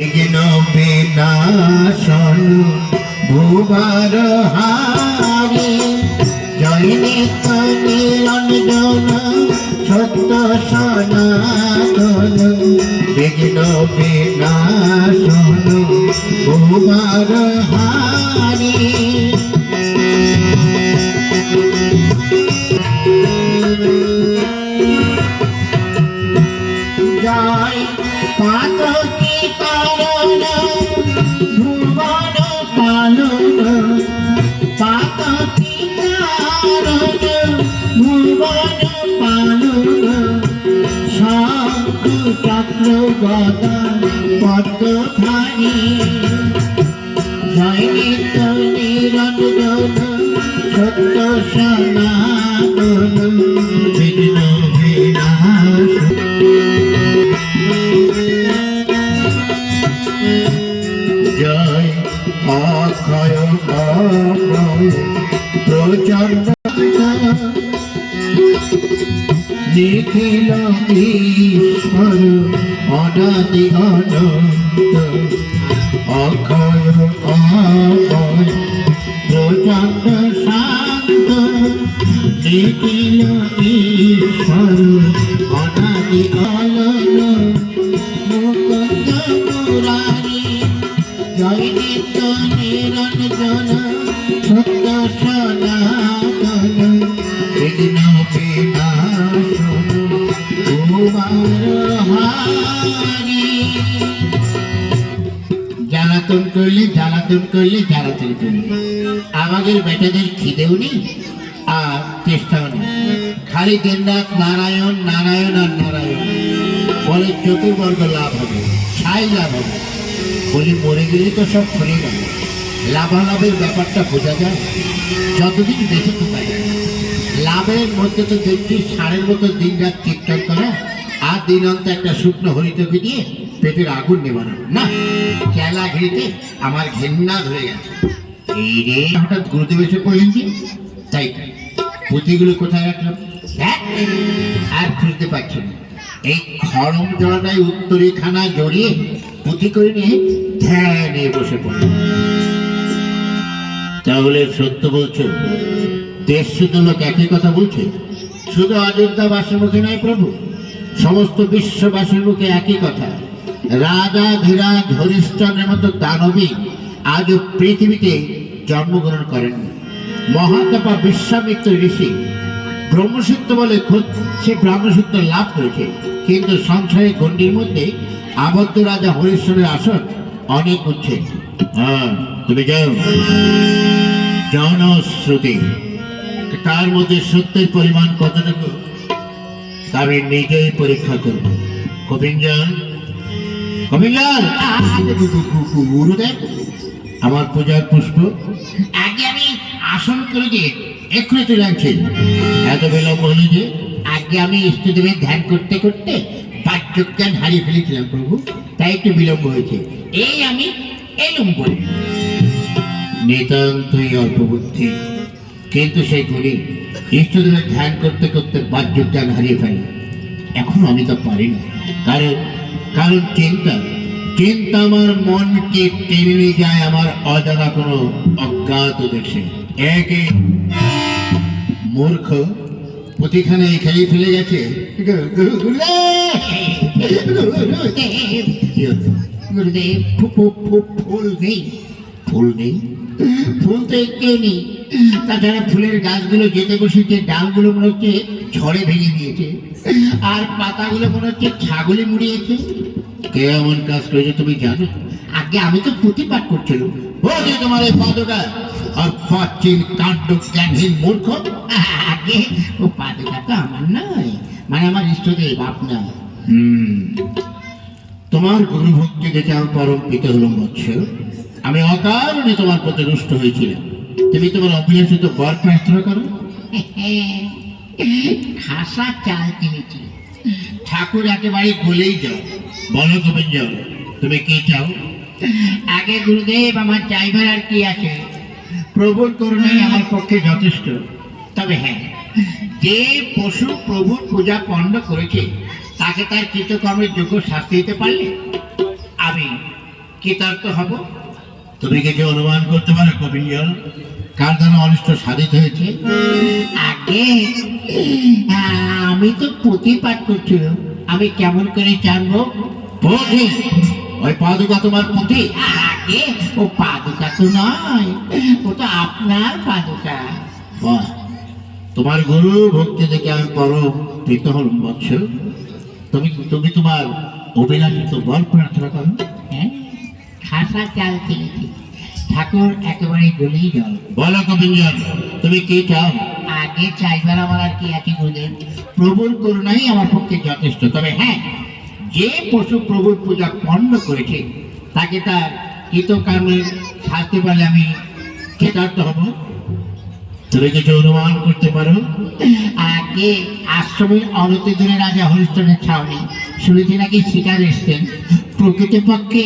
বিঘ্ন বিনাশন ভুবার হারি। জয়নি নিরঞ্জন সত্য সনাতন। বিঘ্ন বিনাশন গদা পদ্মধারী জয় নিত্য নিরঞ্জন সত্য সনাতন বিঘ্ন বিনাশ। জয় অক্ষয় অক্ষয় প্রচণ্ড নিখিল ঈশ্বর, অনাদি অনন্ত। অক্ষয় অক্ষয় প্রচণ্ড শান্ত। নিখিল ঈশ্বর, অনাদি অনন্ত। মুকুন্দ মুরারি জয় নিত্য নিরঞ্জন, সত্য সনাতন। জ্বালাতন করলে জ্বালাতন করলে জ্বালাতন করলে। আমাদের বেটাদের খিদেও নেই আর চেষ্টাও নেই। খালি দিন নারায়ণ নারায়ণ আর নারায়ণ। বলে চতুর্বর্গ লাভ হবে ছাই লাভ হবে। বলি, মরে গেলে তো সব ফিরে গেল। লাভালাভের ব্যাপারটা বোঝা যায়। যতদিন বেঁচে থাকা যায়। লাভের মধ্যে তো দেখছি, সারের মতো দিন রাত কীর্তন করা আর দিন অন্ত একটা শুকনো হরিতকে দিয়ে পেটের আগুন নেবানো না চেলা ঘিরিতে আমার ঘেন্না ধরে গেছে। এই রে, হঠাৎ গুরুদেব এসে পড়লেন যে তাই পুঁথিগুলো কোথায় রাখলাম? হ্যাঁ আর খুঁজতে পারছি না। এই খড়ম জড়াটাই উত্তরীখানা জড়িয়ে পুঁথি করে নিয়ে ধ্যানে বসে পড়ে। তাহলে সত্য বলছো? দেশ শুধু লোক একই কথা বলছে? শুধু অযোধ্যাবাসীর মুখে নয় প্রভু সমস্ত বিশ্ববাসীর মুখে একই কথা। রাজা ধীরাজ হরিশ্চন্দ্রের মতো দানবী আজও পৃথিবীতে জন্মগ্রহণ করেননি মহাতপা বিশ্বামিত্র ঋষি ব্রহ্মসূত্র বলে খোদ সে ব্রহ্মসূত্র লাভ করেছে। কিন্তু সংসারের গণ্ডির মধ্যে আবদ্ধ রাজা হরিশ্বরের আসন অনেক উচ্ছে হ্যাঁ তুমি যাও জনশ্রুতি। তার মধ্যে সত্যের পরিমাণ কতটুকু? আমি নিজেই পরীক্ষা করব। কপিঞ্জন কপিঞ্জন গুরুদেব আমার পূজার পুষ্প। আগে আমি আসন করে দিয়ে এক্ষুনি চলে এত বিলম্ব হলো যে? আগে আমি ইষ্টদেবের ধ্যান করতে করতে বাহ্যজ্ঞান হারিয়ে ফেলেছিলাম প্রভু। তাই একটু বিলম্ব হয়েছে। এই আমি এলুম বলে। নিতান্তই অল্প বুদ্ধি। কিন্তু সেই গুণী ইষ্টদেবের ধ্যান করতে করতে বাহ্য জ্ঞান হারিয়ে ফেলে। এখন আমি তো পারি না। কারণ কারণ চিন্তা চিন্তা আমার মনকে টেনে নিয়ে যায় আমার অজানা কোনো অজ্ঞাত দেশে। একে মূর্খ প্রতিখানে খেলে ফেলে গেছে। গুরুদেব ফুল নেই। ফুল নেই? ফুল তো একটু নেই। তাছাড়া ফুলের গাছগুলো যেতে বসেছে ডালগুলো মনে হচ্ছে ঝড়ে ভেঙে দিয়েছে আর পাতাগুলো মনে হচ্ছে ছাগলে মুড়িয়েছে। কে এমন কাজ করেছে তুমি জানো? আগে আমি তো পাঠ করছিলাম ও যে তোমার এই পাদকা আর প্রাচীন কাণ্ড জ্ঞানহীন মূর্খ। আগে ও পাদকা তো আমার নয় মানে আমার ইষ্টদেব আপনার। হুম। তোমার গুরু ভক্তি দেখে আমার পরম পিতা হলাম বৎস আমি অকারণে তোমার প্রতি রুষ্ট হয়েছিলাম। তুমি তোমার অভিলাষিত বর প্রার্থনা করো। খাসা চাল কিনেছি। ঠাকুর একেবারে বলেই যাও। বলো গোবিন্দ যাও তুমি কি চাও? আগে গুরুদেব আমার চাইবার আর কি আছে? প্রভুর করুণাই আমার পক্ষে যথেষ্ট। তবে হ্যাঁ যে পশু প্রভুর পূজা পণ্ড করেছে তাকে তার কৃতকর্মের যোগ্য শাস্তি দিতে পারলে আমি কৃতার্থ হব। তুমি কিছু অনুমান করতে পারো কবিঞ্জল কার দ্বারা অনিষ্ট সাধিত হয়েছে? আগে আমি তো পুঁথি পাঠ করছিল আমি কেমন করে জানব? পুঁথি? ওই পাদুকা তোমার পুঁথি? আগে ও পাদুকা তো নয় ও তো আপনার পাদুকা। তোমার গুরু ভক্তি দেখে আমি পরম প্রীত হলাম বৎস। তুমি তুমি তোমার অভিলাষিত বল প্রার্থনা করো। হ্যাঁ। খাসা চাল চিনেছি ঠাকুর একেবারে গলেই জল বলো কবিঞ্জন তুমি কি চাও? আগে চাইবার আমার আর কি আছে গুরুদেব প্রভুর করুণাই আমার পক্ষে যথেষ্ট। তবে হ্যাঁ যে পশু প্রভুর পূজা পণ্ড করেছে তাকে তার কৃতকর্মের শাস্তি বলে আমি কৃতার্থ হব। তুমি কিছু অনুমান করতে পারো? আগে আশ্রমের অনতি দূরে রাজা হরিশ্চন্দ্রের ছাউনি। শুনেছি নাকি শিকার এসছেন। প্রকৃতপক্ষে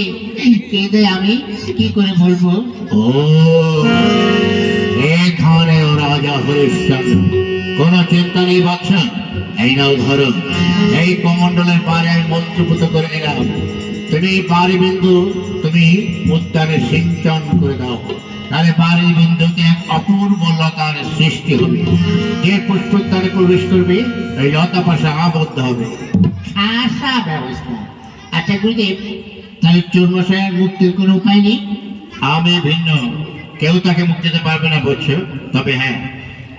কেঁদে আমি কি করে বলব? ও এখানে ও রাজা হরিশ্চন্দ্র কোন চিন্তা নেই বাচ্চা এই নাও ধরো। এই কমণ্ডলের পারে আমি মন্ত্রপুত করে নিলাম। তুমি পারি বিন্দু তুমি উদ্যানে সিঞ্চন করে দাও। তাহলে পারি বিন্দুতে এক অপূর্ব লতার সৃষ্টি হবে। যে পুষ্পোদ্যানে প্রবেশ করবে এই লতা পাশে আবদ্ধ হবে। আশা ব্যবস্থা। আচ্ছা গুরুদেব তাহলে চর্মশায়ের মুক্তির কোনো উপায় নেই? আমি ভিন্ন। কেউ তাকে মুক্তি দিতে পারবে না বলছো তবে হ্যাঁ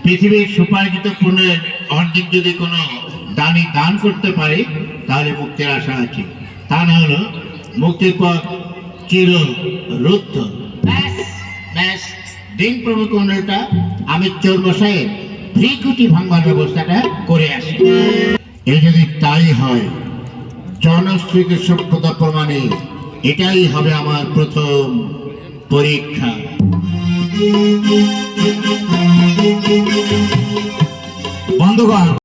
পৃথিবীর সুপার্জিত পুণ্যের অর্ধেক যদি কোনো দানি দান করতে পারে তাহলে মুক্তির আশা আছে। তা না হলো মুক্তির পথ চির রুদ্ধ দিন প্রমুখ অনুটা আমি চোর সাহেব ভ্রিকুটি ভাঙবার ব্যবস্থাটা করে আসি। এই যদি তাই হয় জনশ্রীকে সভ্যতা প্রমাণে এটাই হবে আমার প্রথম পরীক্ষা। বন্ধুগণ